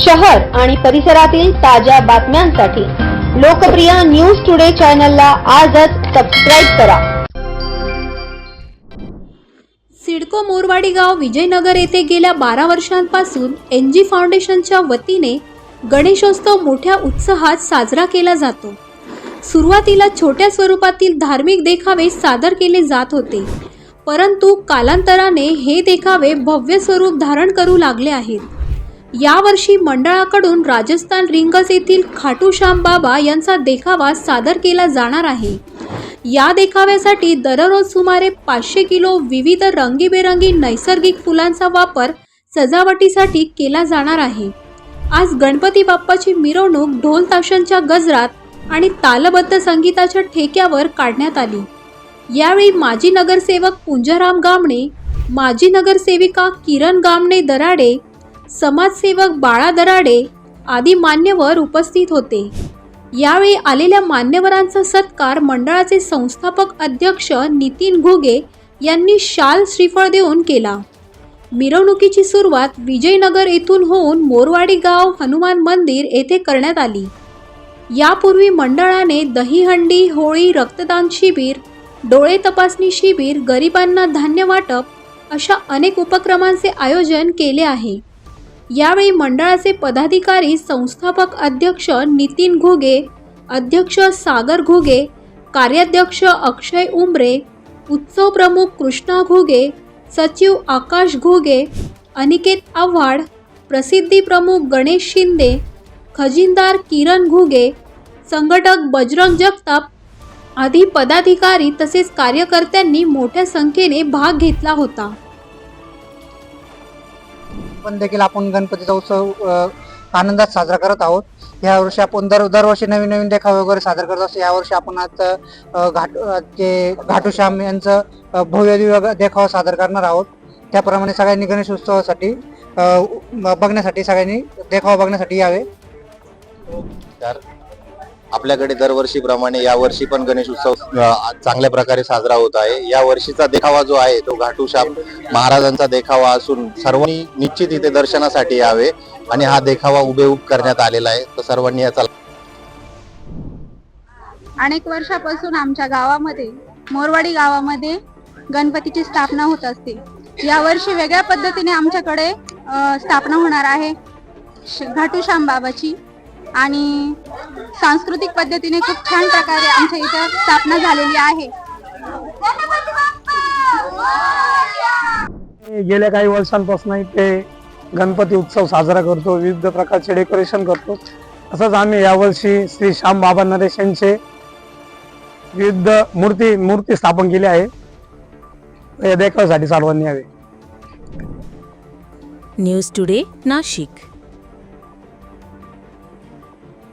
शहर आणि परिसरातील ताज्या बातम्यांसाठी लोकप्रिय न्यूज टुडे चॅनलला आजच सबस्क्राईब करा. सिडको मोरवाडी गाव विजयनगर येथे गेल्या बारा वर्षांपासून एन जी फाउंडेशनच्या वतीने गणेशोत्सव मोठ्या उत्साहात साजरा केला जातो. सुरुवातीला छोट्या स्वरूपातील धार्मिक देखावे सादर केले जात होते. परंतु कालांतराने हे देखावे भव्य स्वरूप धारण करू लागले आहेत. यावर्षी मंडळाकडून राजस्थान रिंगज येथील खाटू श्याम बाबा यांचा देखावा सादर केला जाणार आहे. या देखाव्यासाठी दररोज सुमारे पाचशे किलो विविध रंगीबेरंगी नैसर्गिक फुलांचा वापर सजावटीसाठी केला जाणार आहे. आज गणपती बाप्पाची मिरवणूक ढोल ताशांच्या गजरात आणि तालबद्ध संगीताच्या ठेक्यावर काढण्यात आली. यावेळी माजी नगरसेवक पुंजाराम गामणे माजी नगरसेविका किरण गामणे दराडे समाजसेवक बाळा दराडे आदी मान्यवर उपस्थित होते. यावेळी आलेल्या मान्यवरांचा सत्कार मंडळाचे संस्थापक अध्यक्ष नितीन घुगे यांनी शाल श्रीफळ देऊन केला. मिरवणुकीची सुरुवात विजयनगर येथून होऊन मोरवाडी गाव हनुमान मंदिर येथे करण्यात आली. यापूर्वी मंडळाने दहीहंडी होळी रक्तदान शिबिर डोळे तपासणी शिबिर गरिबांना धान्य वाटप अशा अनेक उपक्रमांचे आयोजन केले आहे. यावेळी मंडळाचे पदाधिकारी संस्थापक अध्यक्ष नितीन घुगे अध्यक्ष सागर घुगे कार्याध्यक्ष अक्षय उमरे उत्सव प्रमुख कृष्णा घुगे सचिव आकाश घोगे अनिकेत आव्हाड प्रसिद्धी प्रमुख गणेश शिंदे खजिनदार किरण घुगे संघटक बजरंग जगताप आदी पदाधिकारी तसेच कार्यकर्त्यांनी मोठ्या संख्येने भाग घेतला होता. पण देखील आपण गणपतीचा उत्सव आनंदात साजरा करत आहोत. यावर्षी आपण दर दरवर्षी नवीन नवीन देखावे वगैरे सादर करत असतो. यावर्षी आपण आज घाट ते घाटूश्याम यांचं भव्य दिव्य देखावा सादर करणार आहोत. त्याप्रमाणे सगळ्यांनी गणेश उत्सवासाठी बघण्यासाठी सगळ्यांनी देखावा बघण्यासाठी यावे. तर आपल्याकडे दरवर्षीप्रमाणे यावर्षी पण गणेश उत्सव चांगल्या प्रकारे साजरा होत आहे. या वर्षीचा देखावा जो आहे तो घाटूश्याम महाराजांचा देखावा असून सर्वांनी निश्चित इथे दर्शनासाठी यावे आणि हा देखावा उभेऊब करण्यात आलेला आहे. तर सर्वांनी याचा अनेक वर्षापासून आमच्या गावामध्ये मोरवाडी गावामध्ये गणपतीची स्थापना होत असते. यावर्षी वेगळ्या पद्धतीने आमच्याकडे स्थापना होणार आहे. घाटूश्याम बाबाची आणि सांस्कृतिक पद्धतीने खूप छान प्रकारे आमच्या इथं स्थापना झालेली आहे. गेल्या काही वर्षांपासून इथे गणपती उत्सव साजरा करतो विविध प्रकारचे डेकोरेशन करतो. तसंच आम्ही यावर्षी श्री श्याम बाबा नरेश यांचे विविध मूर्ती मूर्ती स्थापन केली आहे. या देखाव्यासाठी सर्वांनी यावे. News today Nashik.